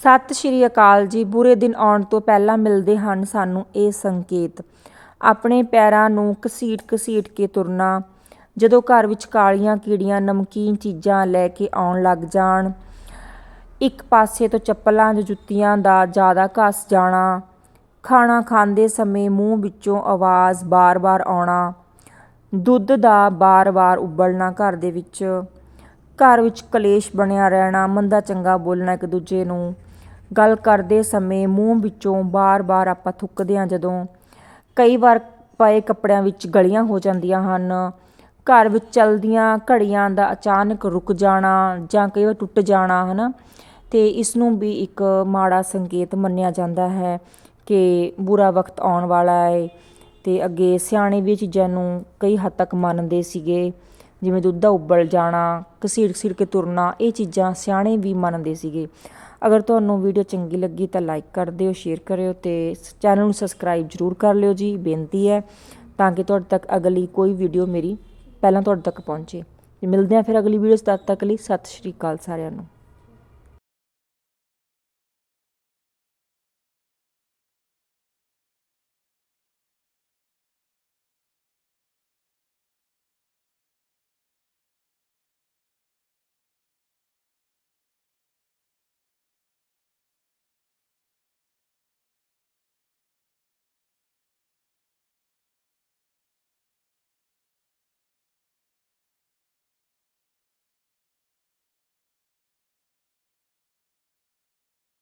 ਸਤਿ ਸ਼੍ਰੀ ਅਕਾਲ ਜੀ। ਬੁਰੇ ਦਿਨ ਆਉਣ ਤੋਂ ਪਹਿਲਾਂ ਮਿਲਦੇ ਹਨ ਸਾਨੂੰ ਇਹ ਸੰਕੇਤ। ਆਪਣੇ ਪੈਰਾਂ ਨੂੰ ਘਸੀਟ ਘਸੀਟ ਕੇ ਤੁਰਨਾ, ਜਦੋਂ ਘਰ ਵਿੱਚ ਕਾਲੀਆਂ ਕੀੜੀਆਂ ਨਮਕੀਨ ਚੀਜ਼ਾਂ ਲੈ ਕੇ ਆਉਣ ਲੱਗ ਜਾਣ, ਇੱਕ ਪਾਸੇ ਤੋਂ ਚੱਪਲਾਂ ਜਾਂ ਜੁੱਤੀਆਂ ਦਾ ਜ਼ਿਆਦਾ ਘਸ ਜਾਣਾ, ਖਾਣਾ ਖਾਂਦੇ ਸਮੇਂ ਮੂੰਹ ਵਿੱਚੋਂ ਆਵਾਜ਼ ਬਾਰ-ਬਾਰ ਆਉਣਾ, ਦੁੱਧ ਦਾ ਬਾਰ-ਬਾਰ ਉਬਲਣਾ ਘਰ ਦੇ ਵਿੱਚ, ਘਰ ਵਿੱਚ ਕਲੇਸ਼ ਬਣਿਆ ਰਹਿਣਾ, ਮੰਦਾ ਚੰਗਾ ਬੋਲਣਾ ਇੱਕ ਦੂਜੇ ਨੂੰ ਗੱਲ ਕਰਦੇ ਸਮੇਂ ਮੂੰਹ ਵਿੱਚੋਂ ਬਾਰ-ਬਾਰ ਆਪਾਂ ਥੁੱਕਦੇ ਹਾਂ ਜਦੋਂ ਕਈ ਵਾਰ ਪਏ ਕੱਪੜਿਆਂ ਵਿੱਚ ਗਲੀਆਂ ਹੋ ਜਾਂਦੀਆਂ ਹਨ, ਘਰ ਵਿੱਚ ਚਲਦੀਆਂ ਘੜੀਆਂ ਦਾ ਅਚਾਨਕ ਰੁਕ ਜਾਣਾ ਜਾਂ ਕਈ ਵਾਰ ਟੁੱਟ ਜਾਣਾ ਹੈ ਨਾ ਅਤੇ ਇਸ ਨੂੰ ਵੀ ਇੱਕ ਮਾੜਾ ਸੰਕੇਤ ਮੰਨਿਆ ਜਾਂਦਾ ਹੈ ਕਿ ਬੁਰਾ ਵਕਤ ਆਉਣ ਵਾਲਾ ਹੈ ਅਤੇ ਅੱਗੇ ਸਿਆਣੇ ਵੀ ਇਹ ਚੀਜ਼ਾਂ ਨੂੰ ਕਈ ਹੱਦ ਤੱਕ ਮੰਨਦੇ ਸੀਗੇ। ਜਿਵੇਂ ਦੁੱਧ ਦਾ ਉਬਲ ਜਾਣਾ ਘਸੀੜ ਘਸੀੜ ਕੇ ਤੁਰਨਾ, ਇਹ ਚੀਜ਼ਾਂ ਸਿਆਣੇ ਵੀ ਮੰਨਦੇ ਸੀਗੇ। ਅਗਰ ਤੁਹਾਨੂੰ ਵੀਡੀਓ ਚੰਗੀ ਲੱਗੀ ਤਾਂ ਲਾਈਕ ਕਰ ਦਿਓ, ਸ਼ੇਅਰ ਕਰਿਓ ਤੇ ਚੈਨਲ ਨੂੰ ਸਬਸਕ੍ਰਾਈਬ ਜ਼ਰੂਰ ਕਰ ਲਿਓ ਜੀ, ਬੇਨਤੀ ਹੈ ਤਾਂ ਕਿ ਤੁਹਾਡੇ ਤੱਕ ਅਗਲੀ ਕੋਈ ਵੀਡੀਓ ਮੇਰੀ ਪਹਿਲਾਂ ਤੁਹਾਡੇ ਤੱਕ ਪਹੁੰਚੇ। ਮਿਲਦੇ ਹਾਂ ਫਿਰ ਅਗਲੀ ਵੀਡੀਓ ਤਦ ਤੱਕ ਲਈ, ਸਤਿ ਸ਼੍ਰੀ ਅਕਾਲ ਸਾਰਿਆਂ ਨੂੰ।